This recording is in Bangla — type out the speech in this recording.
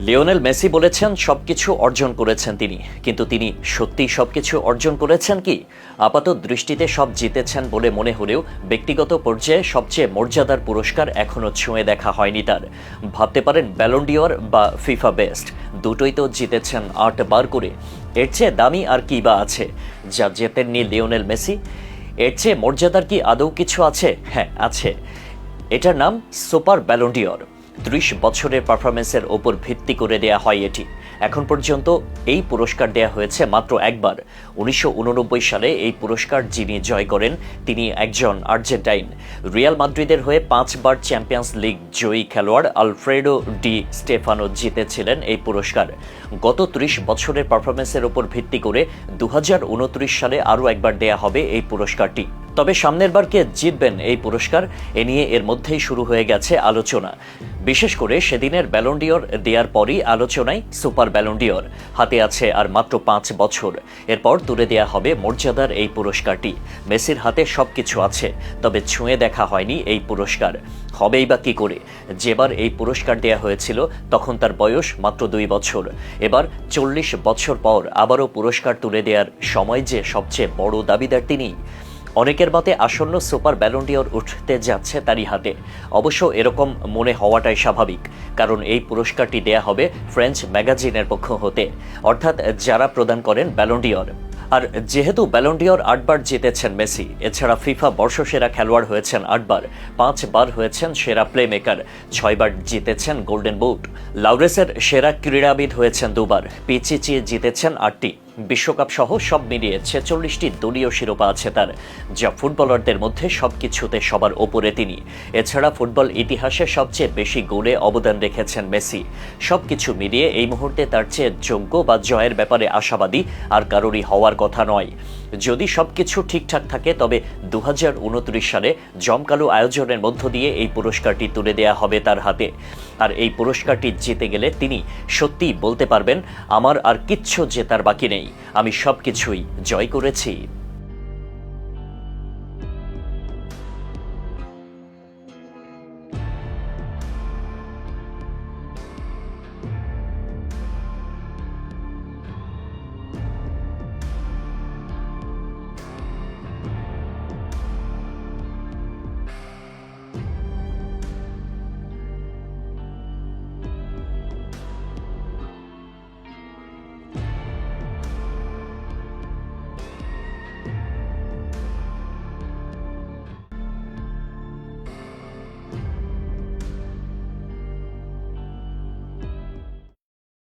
লিওনেল মেসি বলেছেন, সবকিছু অর্জন করেছেন তিনি। কিন্তু তিনি সত্যিই সবকিছু অর্জন করেছেন কি? আপাত দৃষ্টিতে সব জিতেছেন বলে মনে হলেও ব্যক্তিগত পর্যায়ে সবচেয়ে মর্যাদার পুরস্কার এখনও ছুঁয়ে দেখা হয়নি তার। ভাবতে পারেন ব্যালন্ডিওর বা ফিফা বেস্ট দুটোই তো জিতেছেন আট বার করে। এর চেয়ে দামি আর কি বা আছে? যা জেতেননি লিওনেল মেসি, এর চেয়ে মর্যাদার কি আদৌ কিছু আছে? হ্যাঁ আছে। এটার নাম সুপার ব্যালন্ডিয়র ত্রিশ বছরের পারফরমেন্সের ওপর ভিত্তি করে দেয়া হয় এটি। এখন পর্যন্ত এই পুরস্কার দেয়া হয়েছে মাত্র একবার। উনিশশো উননব্বই সালে এই পুরস্কার যিনি জয় করেন, তিনি একজন আর্জেন্টাইন। রিয়াল মাদ্রিদের হয়ে পাঁচবার চ্যাম্পিয়ন্স লিগ জয়ী খেলোয়াড় আলফ্রেডো ডি স্টেফানো জিতেছিলেন এই পুরস্কার। গত ত্রিশ বছরের পারফরমেন্সের ওপর ভিত্তি করে দু হাজার উনত্রিশ সালে আরও একবার দেয়া হবে এই পুরস্কারটি। তবে সামনের বার কে জিতবেন এই পুরস্কার, এ নিয়ে এর মধ্যেই শুরু হয়ে গেছে আলোচনা। বিশেষ করে সেদিনের ব্যালন্ডিয়র দেওয়ার পরই আলোচনায় সুপার ব্যালন্ডিয়র হাতে আছে আর মাত্র পাঁচ বছর। এরপর তুলে দেয়া হবে মর্যাদার এই পুরস্কারটি। মেসির হাতে সবকিছু আছে, তবে ছুঁয়ে দেখা হয়নি এই পুরস্কার। হবেই বা কি করে? যেবার এই পুরস্কার দেয়া হয়েছিল, তখন তার বয়স মাত্র দুই বছর। এবার চল্লিশ বছর পর আবারও পুরস্কার তুলে দেওয়ার সময় যে সবচেয়ে বড় দাবিদার তিনি। অনেকের মতে আসন্ন সুপার ব্যালন্ডিয়র উঠতে যাচ্ছে তারই হাতে। অবশ্য এরকম মনে হওয়াটাই স্বাভাবিক, কারণ এই পুরস্কারটি দেয়া হবে ফ্রেঞ্চ ম্যাগাজিনের পক্ষ হতে। অর্থাৎ যারা প্রদান করেন ব্যালন্ডিয়র। আর যেহেতু ব্যালন্ডিয়র আটবার জিতেছেন মেসি, এছাড়া ফিফা বর্ষসেরা খেলোয়াড় হয়েছেন আটবার, পাঁচবার হয়েছেন সেরা প্লেমেকার ছয়বার জিতেছেন গোল্ডেন বুট লাউরেসের সেরা ক্রীড়াবিদ হয়েছেন দুবার, পিচিচি জিতেছেন আটটি। বিশ্বকাপ সহ সব মিলিয়ে ছেচল্লিশটি দলীয় শিরোপা আছে তার, যা ফুটবলারদের মধ্যে সব কিছুতে সবার ওপরে তিনি। এছাড়া ফুটবল ইতিহাসে সবচেয়ে বেশি গোলে অবদান রেখেছেন মেসি। সব কিছু মিলিয়ে এই মুহূর্তে তার চেয়ে যোগ্য বা জয়ের ব্যাপারে আশাবাদী আর কারোরই হওয়ার কথা নয়। যদি সবকিছু ঠিকঠাক থাকে, তবে দু হাজার উনত্রিশ সালে জমকালো আয়োজনের মধ্য দিয়ে এই পুরস্কারটি তুলে দেয়া হবে তার হাতে। আর এই পুরস্কারটি জিতে গেলে তিনি সত্যিই বলতে পারবেন, আমার আর কিচ্ছু জেতার বাকি নেই। আমি সব কিছুই জয় করেছি।